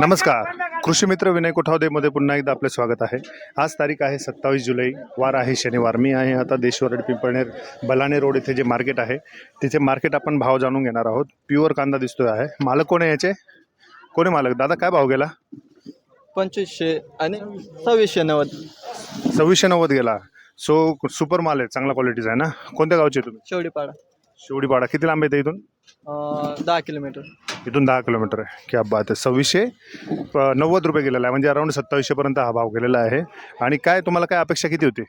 नमस्कार. कृषी मित्र विनय कोठावदेमध्ये पुन्हा एकदा आपले स्वागत आहे. आज तारीख आहे सत्तावीस जुलै. वार आहे शनिवार. मी आहे आता देशवरड पिंपळनेर बलाणे रोड इथे जे मार्केट आहे तिथे मार्केट आपण भाव जाणून घेणार आहोत. प्युअर कांदा दिसतोय आहे. मालक कोण आहे याचे? कोणी मालक? दादा काय भाव गेला? पंचवीसशे आणि सव्वीसशे नव्वद. सव्वीसशे नव्वद गेला. सो सुपर माल आहे. चांगला क्वालिटीचा आहे ना? कोणत्या गावचे तुम्ही? शेवडीपाडा. शिवडीपाडा. किती लांब येते इथून? अं, दहा किलोमीटर. इथून दहा किलोमीटर आहे. क्या बात आहे. सव्वीसशे नव्वद रुपये गेलेला आहे. म्हणजे अराऊंड सत्तावीसशेपर्यंत हा भाव गेलेला आहे. आणि काय तुम्हाला काय अपेक्षा किती होती?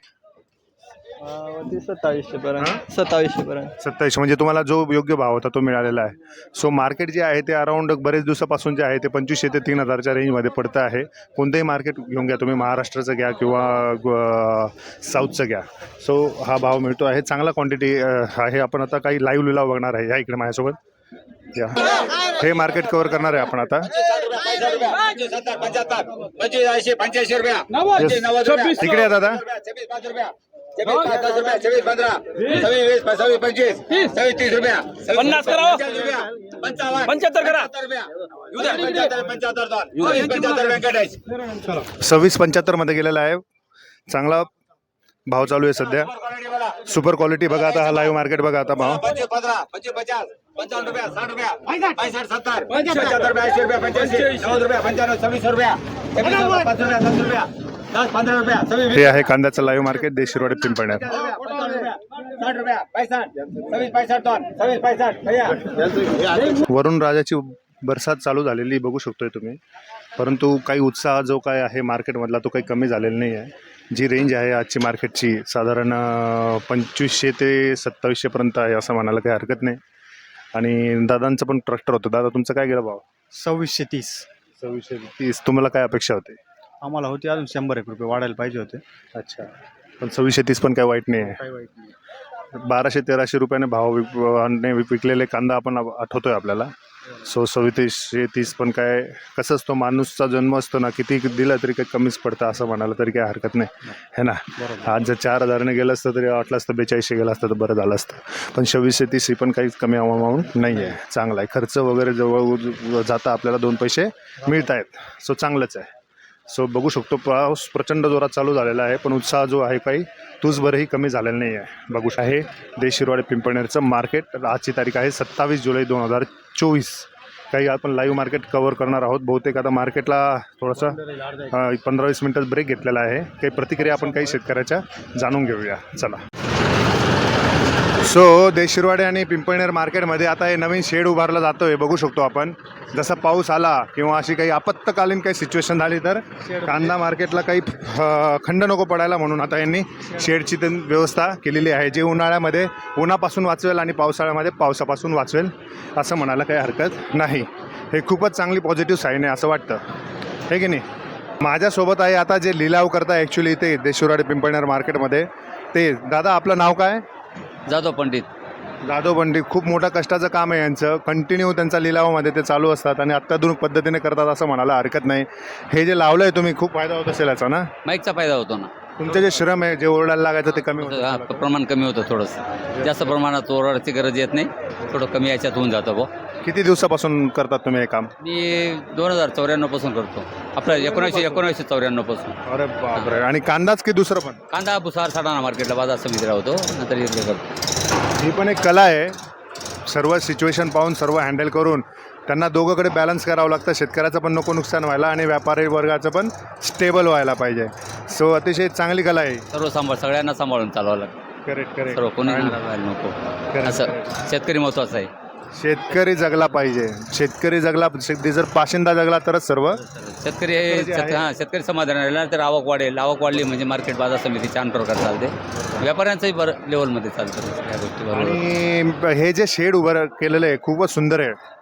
ती सत्तावीसशे पर्यंत सत्तावीसशे पर्यंत सत्तावीसशे म्हणजे तुम्हाला जो योग्य भाव होता तो मिळालेला आहे सो मार्केट जे आहे ते अराऊंड बरेच दिवसापासून जे आहे ते पंचवीसशे ते तीन हजारच्या रेंजमध्ये पडतं आहे कोणतंही मार्केट घेऊन घ्या तुम्ही महाराष्ट्राचं घ्या किंवा साऊथचं घ्या सो हा भाव मिळतो आहे चांगला क्वांटिटी आहे आपण आता काही लाईव्ह लिलाव बघणार आहे या इकडे माझ्यासोबत या हे मार्केट कव्हर करणार आहे आपण आता रुपया तिकडे आहे दादा छब्बीस पाच रुपया पंधरा सव्वीस वीस सव्वीस पंचवीस सव्वीस तीस रुपया पन्नास करावं. रुपया पंचावन्न पंच्याहत्तर करा. सव्वीस सव्वीस पंच्याहत्तरमध्ये गेलेला आहे. चांगला भाव चालू आहे सध्या. सुपर क्वालिटी बघा. आता हा लाईव्ह मार्केट बघा आता भाव. पंचावन्न रुपया साठ रुपया पैंसठ. सत्तर पंच्याहत्तर रुपया ऐंशी रुपया पंच्याऐंशी नव्वद रुपया पंच्याण्णव सव्वीस रुपया पाच रुपया दस रुपया. हे आहे कांद्याचं लाईव्ह मार्केट देशिरवाडी पिंपळण्यात वरुण राजाची बरसात चालू झालेली बघू शकतोय तुम्ही. परंतु काही उत्साह जो काय आहे मार्केटमधला तो काही कमी झालेला नाही आहे. जी रेंज आहे आजची मार्केटची साधारण पंचवीसशे ते सत्तावीसशेपर्यंत आहे असं म्हणायला काही हरकत नाही. आणि दादांचं पण ट्रॅक्टर होतं. दादा तुमचं काय गेलं भाव? सव्वीसशे तीस. सव्वीसशे तीस. तुम्हाला काय अपेक्षा होते? आम्हाला होते अजून शंभर एक रुपये वाढायला पाहिजे होते. अच्छा. पण सव्वीसशे तीस पण काय वाईट नाही आहे. काही वाईट नाही. बाराशे तेराशे रुपयाने भाव विक ने विकलेले कांदा आपण आठवतोय आपल्याला. सो सव्वीसशे तीस पण काय कसं असतो माणूसचा जन्म असतो ना किती दिलं तरी काही कमीच पडतं असं म्हणायला तरी काही हरकत नाही. है ना? आज जर चार हजाराने गेलं असतं तरी वाटलं असतं बेचाळीसशे गेलं असतं तर बरं झालं असतं. पण सव्वीसशे तीस ही पण काहीच कमी अमाऊंट नाही आहे चांगला आहे. खर्च वगैरे जवळ जाता आपल्याला दोन पैसे मिळत आहेत सो चांगलंच आहे. सो बघू शकतो पाऊस प्रचंड जोरात चालू झालेला आहे पण उत्साह जो आहे काही तूजभरही कमी झालेला नाही आहे. बघू आहे देशिरवाडे पिंपळनेरचं मार्केट आजची तारीख आहे सत्तावीस जुलै दोन हजार चोवीस. काही आपण लाईव्ह मार्केट कवर करणार आहोत बहुतेक आता मार्केटला थोडंसं पंधरा वीस मिनटात ब्रेक घेतलेला आहे. काही प्रतिक्रिया आपण काही शेतकऱ्याच्या जाणून घेऊया. चला. सो देशिरवाडे आणि पिंपळनेर मार्केटमध्ये आता हे नवीन शेड उभारला जातो आहे बघू शकतो आपण. जसा पाऊस आला किंवा अशी काही आपत्कालीन काही सिच्युएशन झाली तर कांदा मार्केटला काही खंड नको पडायला म्हणून आता यांनी शेडची व्यवस्था केलेली आहे. जे उन्हाळ्यामध्ये उन्हापासून वाचवेल आणि पावसाळ्यामध्ये पावसापासून वाचवेल असं म्हणायला काही हरकत नाही. हे खूपच चांगली पॉझिटिव्ह साईन आहे असं वाटतं. हे की नाही? माझ्यासोबत आहे आता जे लिलाव करता ॲक्च्युली इथे देशिरवाडे पिंपळनेर मार्केटमध्ये. ते दादा आपलं नाव काय? जाधव पंडित. जाधव पंडित खूप मोठं कष्टाचं काम आहे यांचं. कंटिन्यू त्यांचा लिलावामध्ये ते चालू असतात आणि अत्याधुनिक पद्धतीने करतात असं म्हणायला हरकत नाही. हे जे लावलं आहे तुम्ही खूप फायदा होत असेल याचा ना? माईकचा फायदा होतो ना. तुमचे जे श्रम आहे जे ओरडायला लागायचं ते कमी हा, होतं प्रमाण कमी होतं थोडंसं. जास्त प्रमाणात ओरडची गरज येत नाही. थोडं कमी याच्यात होऊन जातं बो किती दिवसापासून करतात तुम्ही हे काम? मी दोन हजार चौऱ्याण्णवपासून करतो. आपलं एकोणीसशे एकोणीसशे चौऱ्याण्णवपासून. अरे बापरे. आणि कांदाच की दुसरं पण? कांदा भुसार साडाणा मार्केटला बाजार समितीला होतो. नंतर इकडे करतो. ही पण एक कला आहे. सर्व सिच्युएशन पाहून सर्व हँडल करून त्यांना दोघंकडे बॅलन्स करावं लागतं. शेतकऱ्याचं पण नको नुकसान व्हायला आणि व्यापारी वर्गाचं पण स्टेबल व्हायला पाहिजे. सो अतिशय चांगली कला आहे. सर्व सांभाळ सगळ्यांना सांभाळून चालवावं लागतं. करेक्ट करेक्ट सर्व कोणी नाराज नको. असं शेतकरी महत्वाचं आहे. शेतकरी जगला पाहिजे. शेतकरी जगला शेत- जर पाशिंदा जगला तरच सर्व शेतकरी हे शेत- हां शेतकरी समाधान राहिला तर आवक वाढेल. आवक वाढली म्हणजे मार्केट बाजार समिती छान प्रकार चालते. व्यापाऱ्यांचंही बरं लेवलमध्ये चालतं या गोष्टी बरोबर. आणि हे जे शेड उभं केलेलं आहे खूपच सुंदर आहे.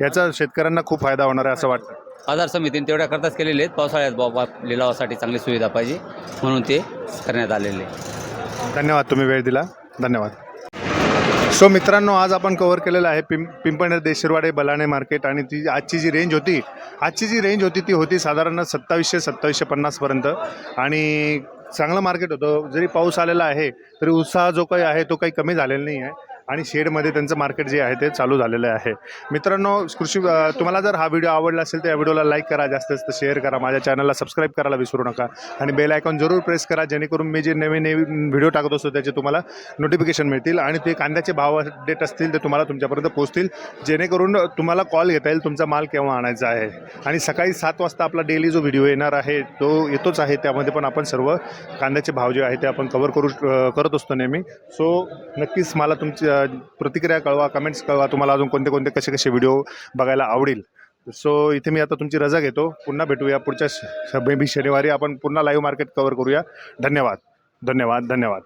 याचा शेतकऱ्यांना खूप फायदा होणार आहे असं वाटतं. बाजार समितीने तेवढ्या करताच केलेले आहेत. पावसाळ्यात बाबा लिलावासाठी चांगली सुविधा पाहिजे म्हणून ते करण्यात आलेले. आहे. धन्यवाद तुम्ही वेळ दिला. धन्यवाद. सो मित्रांनो आज आपण कव्हर केलेलं आहे पिं पिंपळनेर देशिरवाडे बलाणे मार्केट आणि ती आजची जी रेंज होती आजची जी रेंज होती ती होती साधारण सत्तावीसशे सत्तावीसशे पन्नासपर्यंत आणि चांगलं मार्केट होतं. जरी पाऊस आलेला आहे तरी उत्साह जो काही आहे तो काही कमी झालेला नाही आहे. आणि शेडमध्ये त्यांचं मार्केट जे आहे ते चालू झालेलं आहे. मित्रांनो कृषी तुम्हाला जर हा व्हिडिओ आवडला असेल तर या व्हिडिओला लाईक करा जास्तीत जास्त शेअर करा माझ्या चॅनलला सबस्क्राईब करायला विसरू नका. आणि बेल आयकॉन जरूर प्रेस करा जेणेकरून मी जे नवीन नवीन व्हिडिओ टाकत असतो त्याचे तुम्हाला नोटिफिकेशन मिळतील आणि ते कांद्याचे भाव अपडेट असतील ते तुम्हाला तुमच्यापर्यंत पोहोचतील. जेणेकरून तुम्हाला कॉल घेता येईल तुमचा माल केव्हा आणायचा आहे. आणि सकाळी सात वाजता आपला डेली जो व्हिडिओ येणार आहे तो येतोच आहे. त्यामध्ये पण आपण सर्व कांद्याचे भाव जे आहे ते आपण कवर करू करत असतो नेहमी. सो नक्कीच मला तुमची प्रतिक्रिया कळवा कमेंट्स कळवा तुम्हाला अजून कोणते कोणते कसे कसे व्हिडिओ बघायला आवडेल. सो इथे मी आता तुमची रजा घेतो. पुन्हा भेटूया पुढच्या मे बी शनिवारी आपण पुन्हा लाईव्ह मार्केट कवर करूया. धन्यवाद. धन्यवाद. धन्यवाद.